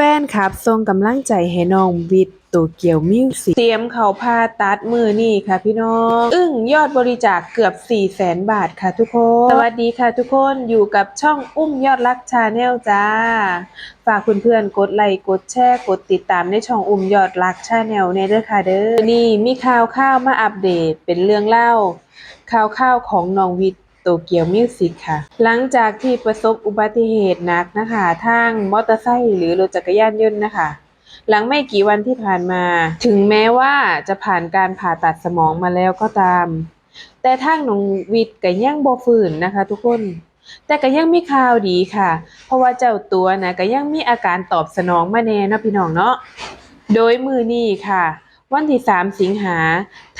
แฟนครับส่งกำลังใจให้น้องวิทย์โตเกียวมิวสิกเตรียมเขาผ่าตัดมือนี่ค่ะพี่น้อง อึ้งยอดบริจาคเกือบ 4 0 0แสนบาทค่ะทุกคน สวัสดีค่ะทุกคนอยู่กับช่องอุ้มยอดรักชาแนลจ้า ฝากเพื่อนๆกดไลค์กดแชร์กดติดตามในช่องอุ้มยอดรักชาแนลในเด้อค่ะเด้อนี่มีข่าวข่าวมาอัปเดตเป็นเรื่องเล่าข่าวข่าวของน้องวิทย์ ตเกียวมิวสิกค่ะ หลังจากที่ประสบอุบัติเหตุหนักนะคะทางมอเตอร์ไซค์หรือรถจักรยานยนต์นะคะ หลังไม่กี่วันที่ผ่านมา ถึงแม้ว่าจะผ่านการผ่าตัดสมองมาแล้วก็ตาม แต่ทางน้องวิทย์ก็ยังบ่ฟื้นนะคะ ทุกคนแต่ก็ยังมีข่าวดีค่ะ เพราะว่าเจ้าตัวนะก็ยังมีอาการตอบสนองมาแน่นะพี่น้องเนาะ โดยมือนี้ค่ะ วันที่ 3 สิงหา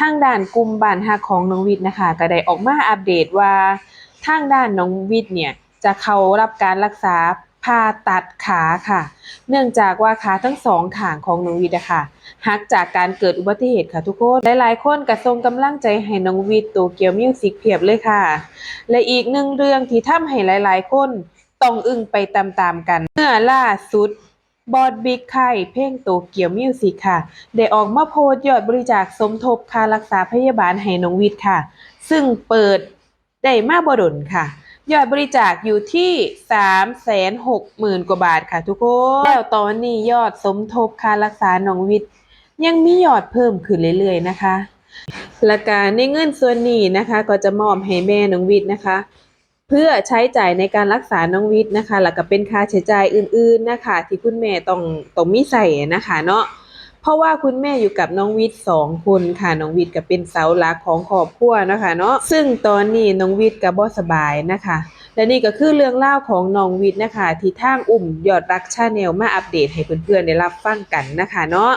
ทางด้านกลุ่มบ้านฮักของน้องวิทย์นะคะก็ได้ออกมาอัปเดตว่าทางด้านน้องวิทย์เนี่ยจะเข้ารับการรักษาผ่าตัดขาค่ะ เนื่องจากว่าขาทั้งสองข้างของน้องวิทย์อะค่ะหักจากการเกิดอุบัติเหตุค่ะทุกคนหลายๆคนก็ส่งกำลังใจให้น้องวิทย์โตเกียวมิวสิกเพียบเลยค่ะ และอีกหนึ่งเรื่องที่ทำให้หลายๆ คนต้องอึ้งไปตามๆกันเมื่อล่าสุด บอดบิ๊กไข่เพลงโตเกียวมิวสิกค่ะ ได้ออกมาโพสต์ยอดบริจาคสมทบค่ารักษาพยาบาลให้น้องวิทย์ค่ะ ซึ่งเปิดได้มาบดนค่ะ ยอดบริจาคอยู่ที่ 360,000 กว่าบาทค่ะทุกคน แล้วตอนนี้ยอดสมทบค่ารักษาน้องวิทย์ยังมียอดเพิ่มขึ้นเรื่อยๆนะคะและการในเงินส่วนนี้นะคะ ก็จะมอบให้แม่น้องวิทย์นะคะ เพื่อใช้จ่ายในการรักษาน้องวิทย์นะคะ แล้วก็เป็นค่าใช้จ่ายอื่นๆนะคะ ที่คุณแม่ต้องต้องมีใส่นะคะเนาะเพราะว่าคุณแม่อยู่กับน้องวิทย์สองคนค่ะน้องวิทย์ก็เป็นเสาหลักของครอบครัวนะคะเนาะซึ่งตอนนี้น้องวิทย์ก็บ่สบายนะคะ และนี่ก็คือเรื่องเล่าของน้องวิทย์นะคะ ที่ทางอุ่มยอดรักชาแนลมาอัปเดตให้เพื่อนๆได้รับฟังกันนะคะเนาะ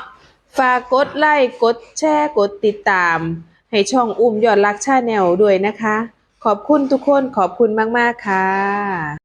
ฝากกดไลค์กดแชร์กดติดตาม ให้ช่องอุ่มยอดรักชาแนลด้วยนะคะ ขอบคุณทุกคนขอบคุณมาก ๆ ค่ะ